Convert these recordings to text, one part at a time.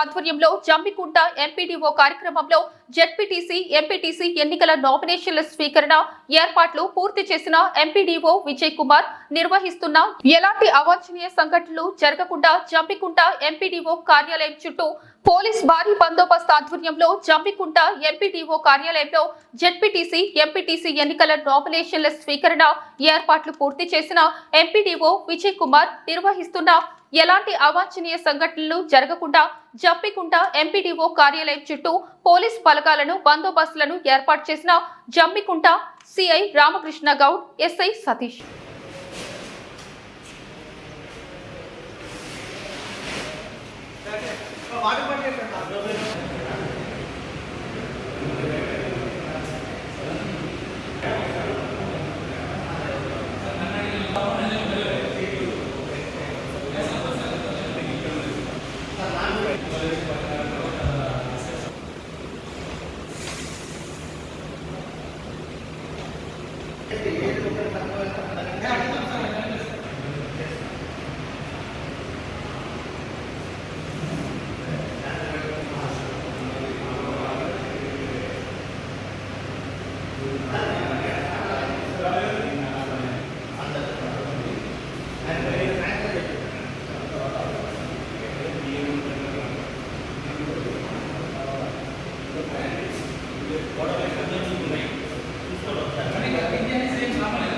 ఆధ్వర్యంలో జంబికుంట ఎంపీడీఓ కార్యక్రమంలో ZPTC MPTC ఎన్నికల నామినేషన్ల స్వీకరణ ఏర్పాట్లు పూర్తి చేసిన ఎంపీడీఓ విజయ్ కుమార్ నిర్వహిస్తున్న ఎలాంటి అవాంఛనీయ సంఘటనలు జరగకుండా జంబికుంట ఎంపీడీఓ కార్యాలయం చుట్టూ పోలీస్ భారీ బందోబస్తు ఆధ్వర్యంలో జంబికుంట ఎంపీడీఓ కార్యాలయంలో జెడ్పీటీసీ ఎంపీటీసీ ఎన్నికల నామినేషన్ల స్వీకరణ ఏర్పాట్లు పూర్తి చేసిన ఎంపీడీఓ విజయ్ కుమార్ నిర్వహిస్తున్న ఎలాంటి అవాంఛనీయ సంఘటనలు జరగకుండా జంపికుంట ఎంపీడీఓ కార్యాలయం చుట్టూ పోలీస్ బలగాలను బందోబస్తులను ఏర్పాటు చేసిన జమ్మికుంట సిఐ రామకృష్ణ గౌడ్ ఎస్ఐ సతీష్. గొడవ ఇండియన్ సేమ్ కావాలి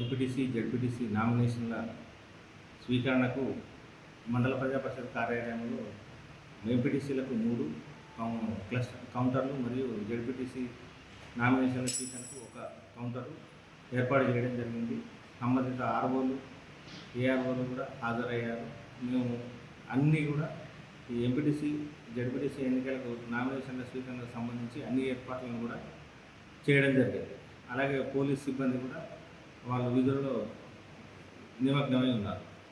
ఎంపీటీసీ జడ్పీటీసీ నామినేషన్ల స్వీకరణకు మండల ప్రజా పరిషత్ కార్యాలయంలో ఎంపీటీసీలకు మూడు క్లస్టర్ కౌంటర్లు మరియు జడ్పీటీసీ నామినేషన్ల స్వీకరణకు ఒక కౌంటర్ ఏర్పాటు చేయడం జరిగింది. సంబంధిత ఆర్ఓలు ఏఆర్ఓలు కూడా హాజరయ్యారు. మేము అన్నీ కూడా ఈ ఎంపీటీసీ జడ్పీటీసీ ఎన్నికలకు నామినేషన్ల స్వీకరణకు సంబంధించి అన్ని ఏర్పాట్లను కూడా చేయడం జరిగింది. అలాగే పోలీస్ సిబ్బంది కూడా వాళ్ళ విధుల్లో నిమగ్నమై ఉన్నారు.